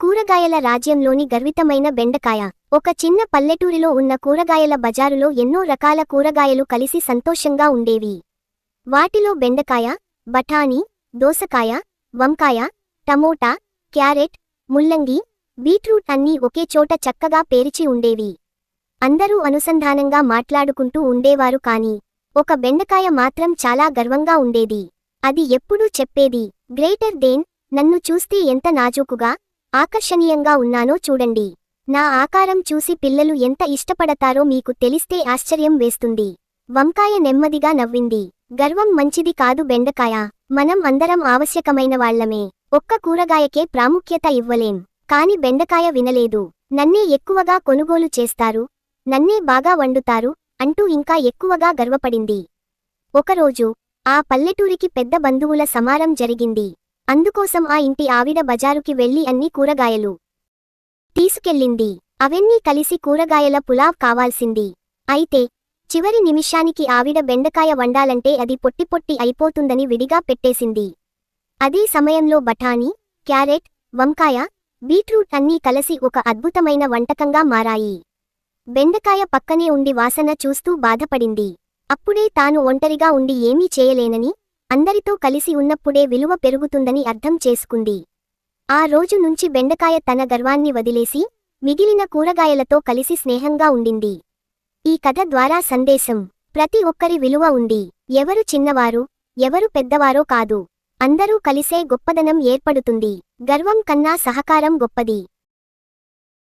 కూరగాయల రాజ్యంలోని గర్వితమైన బెండకాయ. ఒక చిన్న పల్లెటూరిలో ఉన్న కూరగాయల బజారులో ఎన్నో రకాల కూరగాయలు కలిసి సంతోషంగా ఉండేవి. వాటిలో బెండకాయ బఠానీ దోసకాయ వంకాయ టమోటా క్యారెట్ ముల్లంగి బీట్రూట్ అన్నీ ఒకే చోట చక్కగా పేరిచి ఉండేవి. అందరూ అనుసంధానంగా మాట్లాడుకుంటూ ఉండేవారు కాని ఒక బెండకాయ మాత్రం చాలా గర్వంగా ఉండేది. అది ఎప్పుడూ చెప్పేది గ్రేటర్ దేన్ నన్ను చూస్తే ఎంత నాజూకుగా ఆకర్షణీయంగా ఉన్నానో చూడండి. నా ఆకారం చూసి పిల్లలు ఎంత ఇష్టపడతారో మీకు తెలిస్తే ఆశ్చర్యం వేస్తుంది. వంకాయ నెమ్మదిగా నవ్వింది. గర్వం మంచిది కాదు బెండకాయ. మనం అందరం ఆవశ్యకమైన వాళ్ళమే ఒక్క కూరగాయకే ప్రాముఖ్యత ఇవ్వలేం. కాని బెండకాయ వినలేదు. నన్నే ఎక్కువగా కొనుగోలు చేస్తారు. నన్నే బాగా వండుతారు అంటూ ఇంకా ఎక్కువగా గర్వపడింది. ఒకరోజు ఆ పల్లెటూరికి పెద్ద బంధువుల సమారం జరిగింది. అందుకోసం ఆ ఇంటి ఆవిడ బజారుకి వెళ్ళి అన్ని కూరగాయలు తీసుకెళ్ళింది. అవన్నీ కలిసి కూరగాయల పులావ్ కావాల్సింది. అయితే చివరి నిమిషానికి ఆవిడ బెండకాయ వండాలంటే అది పొట్టి పొట్టి అయిపోతుందని విడిగా పెట్టేసింది. అదే సమయంలో బఠానీ క్యారెట్ వంకాయ బీట్రూట్ అన్నీ కలిసి ఒక అద్భుతమైన వంటకంగా మారాయి. బెండకాయ పక్కనే ఉండి వాసన చూస్తూ బాధపడింది. అప్పుడే తాను ఒంటరిగా ఉండి ఏమీ చేయలేనని అందరితో కలిసి ఉన్నప్పుడే విలువ పెరుగుతుందని అర్థం చేసుకుంది. ఆ రోజు నుంచి బెండకాయ తన గర్వాన్ని వదిలేసి మిగిలిన కూరగాయలతో కలిసి స్నేహంగా ఉండింది. ఈ కథ ద్వారా సందేశం. ప్రతి ఒక్కరి విలువ ఉంది. ఎవరు చిన్నవారు ఎవరు పెద్దవారో కాదు. అందరూ కలిసే గొప్పదనం ఏర్పడుతుంది. గర్వం కన్నా సహకారం గొప్పది.